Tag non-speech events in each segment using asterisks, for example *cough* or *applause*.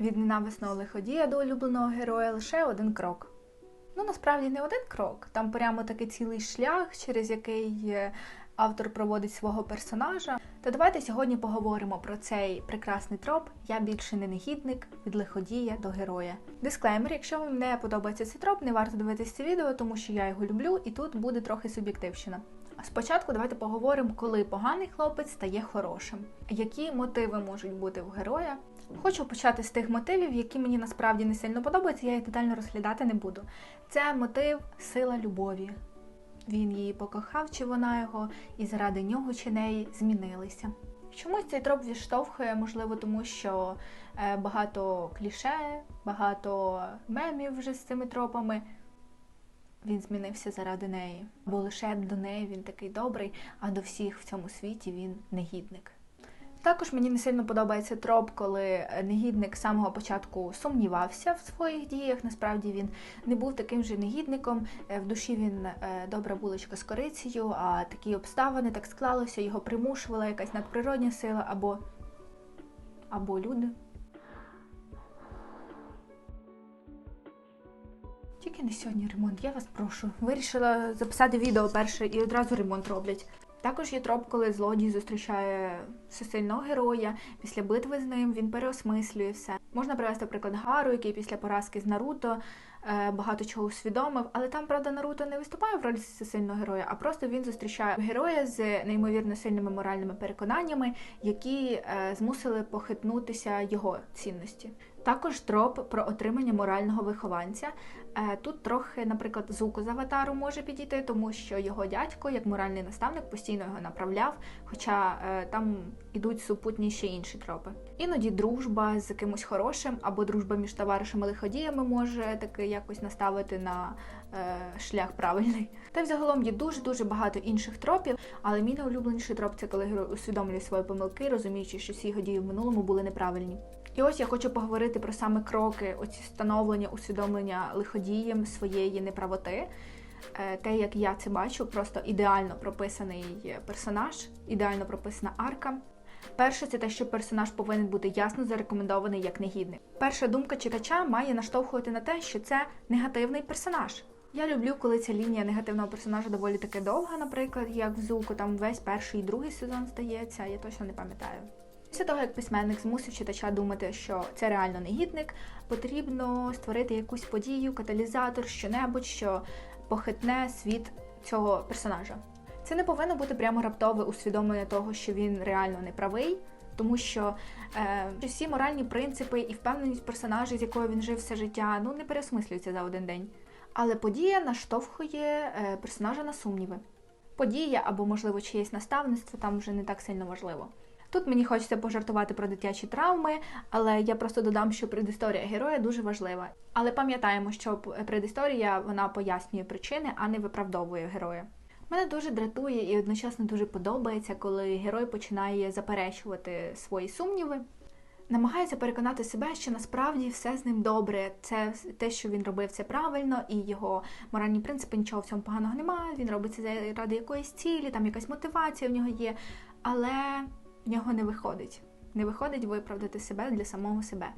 Від ненависного лиходія до улюбленого героя лише один крок. Ну, насправді не один крок. Там прямо такий цілий шлях, через який е, автор проводить свого персонажа. То давайте сьогодні поговоримо про цей прекрасний троп Я більше не негідник від лиходія до героя. Дисклеймер, якщо вам не подобається цей троп, не варто дивитися це відео, тому що я його люблю, і тут буде трохи суб'єктивщина. Спочатку давайте поговоримо, коли поганий хлопець стає хорошим. Які мотиви можуть бути в героя? Хочу почати з тих мотивів, які мені насправді не сильно подобаються, я їх детально розглядати не буду. Це мотив сила любові. Він її покохав, чи вона його, і заради нього чи неї змінилися. Чомусь цей троп відштовхує, можливо, тому що е, багато кліше, багато мемів вже з цими тропами. Він змінився заради неї, бо лише до неї він такий добрий, а до всіх в цьому світі він негідник. Також мені не сильно подобається троп, коли негідник з самого початку сумнівався в своїх діях. Насправді він не був таким же негідником. Е, В душі він е, добра булочка з корицею, а такі обставини так склалося, його примушувала якась надприродня сила або, або люди. Тільки не сьогодні ремонт, я вас прошу. Вирішила записати відео перше і одразу ремонт роблять. Також є троп, коли злодій зустрічає всесильного героя. Після битви з ним він переосмислює все. Можна привести приклад Гару, який після поразки з Наруто е, багато чого усвідомив, але там, правда, Наруто не виступає в ролі всесильного героя, а просто він зустрічає героя з неймовірно сильними моральними переконаннями, які е, змусили похитнутися його цінності. Також троп про отримання морального вихованця. Е, Тут трохи, наприклад, Зуко з аватару може підійти, тому що його дядько, як моральний наставник, постійно його направляв, хоча е, там ідуть супутні ще інші тропи. Іноді дружба з кимось хорошим або дружба між товаришами лиходіями може таки якось наставити на е, шлях правильний. Та й взагалом є дуже дуже багато інших тропів, але мій найулюбленіший троп це коли герой усвідомлює свої помилки, розуміючи, що всі його в минулому були неправильні. І ось я хочу поговорити про саме кроки, оці становлення, усвідомлення лиходієм своєї неправоти. Е, Те, як я це бачу, просто ідеально прописаний персонаж, ідеально прописана арка. Перше, це те, що персонаж повинен бути ясно зарекомендований як негідник. Перша думка читача має наштовхувати на те, що це негативний персонаж. Я люблю, коли ця лінія негативного персонажа доволі таки довга, наприклад, як в Зуку, там весь перший і другий сезон здається, я точно не пам'ятаю. Після того, як письменник змусив читача думати, що це реально негідник, потрібно створити якусь подію, каталізатор, щонебудь, що похитне світ цього персонажа. Це не повинно бути прямо раптове усвідомлення того, що він реально неправий, тому що е, всі моральні принципи і впевненість персонажа, з якою він жив все життя, ну не переосмислюються за один день. Але подія наштовхує е, персонажа на сумніви. Подія або, можливо, чиєсь наставництво там вже не так сильно важливо. Тут мені хочеться пожартувати про дитячі травми, але я просто додам, що предісторія героя дуже важлива. Але пам'ятаємо, що предісторія вона пояснює причини, а не виправдовує героя. Мене дуже дратує і одночасно дуже подобається, коли герой починає заперечувати свої сумніви. Намагається переконати себе, що насправді все з ним добре. Це те, що він робив, це правильно, і його моральні принципи нічого в цьому поганого немає. Він робить це ради якоїсь цілі, там якась мотивація в нього є, але в нього не виходить. Не виходить виправдати себе для самого себе.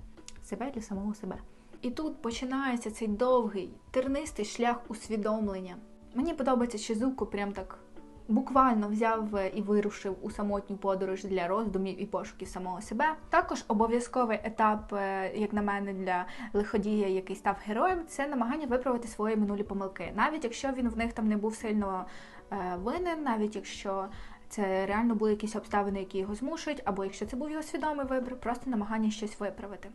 Себе для самого себе. І тут починається цей довгий, тернистий шлях усвідомлення. Мені подобається, що Зуко прям так буквально взяв і вирушив у самотню подорож для роздумів і пошуків самого себе. Також обов'язковий етап, е, як на мене, для лиходія, який став героєм, це намагання виправити свої минулі помилки, навіть якщо він в них там не був сильно е, винен, навіть якщо це реально були якісь обставини, які його змушують, або якщо це був його свідомий вибір, просто намагання щось виправити.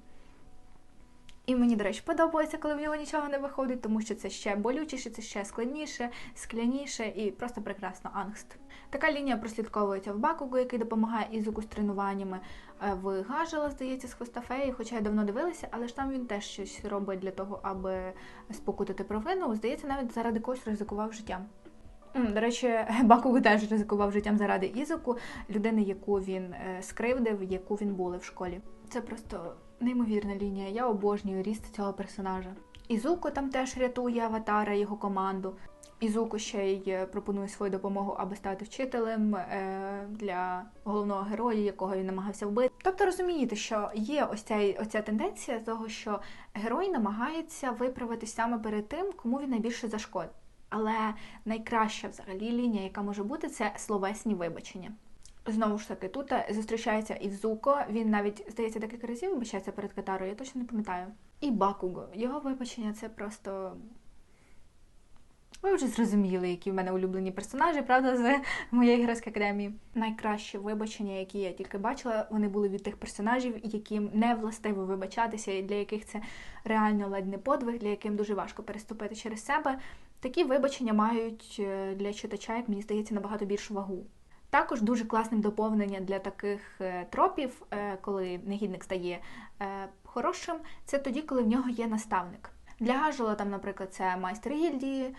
І мені, до речі, подобається, коли в нього нічого не виходить, тому що це ще болючіше, це ще складніше, скляніше і просто прекрасно ангст. Така лінія прослідковується в Бакугу, який допомагає Ізуку з тренуваннями. Е, В Гажела, здається, з Хвостафеї, хоча я давно дивилася, але ж там він теж щось робить для того, аби спокутати провину. Здається, навіть заради когось ризикував життям. До речі, *laughs* Бакугу теж ризикував життям заради Ізуку, людини, яку він е, скривдив, яку він були в школі. Це просто неймовірна лінія. Я обожнюю ріст цього персонажа. Ізуко там теж рятує аватара, його команду. Ізуко ще й е, пропонує свою допомогу, аби стати вчителем е, для головного героя, якого він намагався вбити. Тобто розумієте, що є ось ця, оця тенденція того, що герой намагається виправитись саме перед тим, кому він найбільше зашкодить. Але найкраща взагалі лінія, яка може бути, це словесні вибачення. Знову ж таки, тут е, зустрічається Ізуко, він навіть, здається, декілька разів вибачається перед Катарою, я точно не пам'ятаю. І Бакуго. Його вибачення це просто. Ви вже зрозуміли, які в мене улюблені персонажі, правда, з моєї геройської академії. Найкращі вибачення, які я тільки бачила, вони були від тих персонажів, яким не властиво вибачатися, і для яких це реально ледь не подвиг, для яким дуже важко переступити через себе. Такі вибачення мають е, для читача, як мені здається, набагато більшу вагу. Також дуже класним доповненням для таких е, тропів, е, коли негідник стає хорошим, це тоді, коли в нього є наставник. Для Гажула там, наприклад, це майстер гільдії,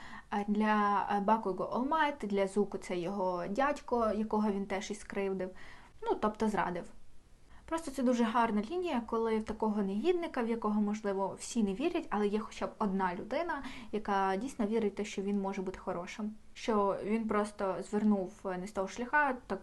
для Бакуго Олмайт, для Зуку це його дядько, якого він теж і скривдив, ну тобто зрадив. Просто це дуже гарна лінія, коли в такого негідника, в якого, можливо, всі не вірять, але є хоча б одна людина, яка дійсно вірить те, що він може бути хорошим. Що він просто звернув не з того шляха, так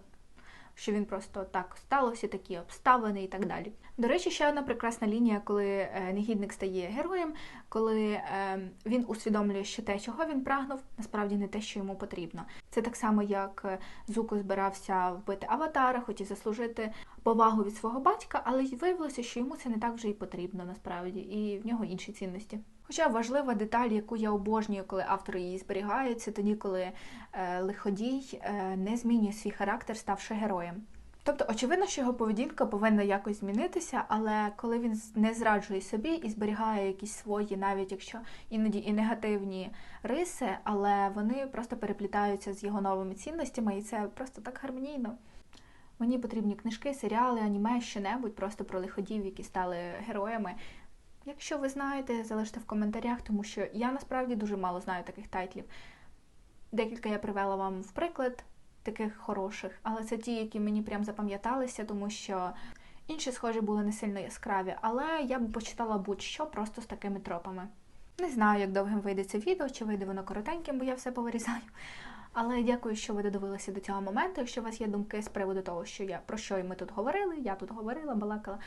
що він просто так сталося, такі обставини і так далі. До речі, ще одна прекрасна лінія, коли е, негідник стає героєм, коли е, він усвідомлює, що те, чого він прагнув, насправді не те, що йому потрібно. Це так само, як е, Зуко збирався вбити аватара, хотів заслужити повагу від свого батька, але виявилося, що йому це не так вже й потрібно насправді, і в нього інші цінності. Хоча важлива деталь, яку я обожнюю, коли автор її зберігає, це тоді, коли е, лиходій е, не змінює свій характер, ставши героєм. Тобто, очевидно, що його поведінка повинна якось змінитися, але коли він не зраджує собі і зберігає якісь свої, навіть якщо іноді і негативні риси, але вони просто переплітаються з його новими цінностями, і це просто так гармонійно. Мені потрібні книжки, серіали, аніме, що-небудь просто про лиходів, які стали героями. Якщо ви знаєте, залиште в коментарях, тому що я насправді дуже мало знаю таких тайтлів. Декілька я привела вам в приклад таких хороших, але це ті, які мені прям запам'яталися, тому що інші, схожі, були не сильно яскраві, але я б почитала будь-що просто з такими тропами. Не знаю, як довгим вийде це відео, чи вийде воно коротеньким, бо я все повирізаю. Але дякую, що ви додивилися до цього моменту. Якщо у вас є думки з приводу того, що я про що ми тут говорили, я тут говорила, балакала.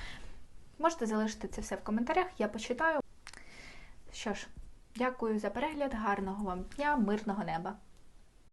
Можете залишити це все в коментарях, я почитаю. Що ж, дякую за перегляд, гарного вам дня, мирного неба!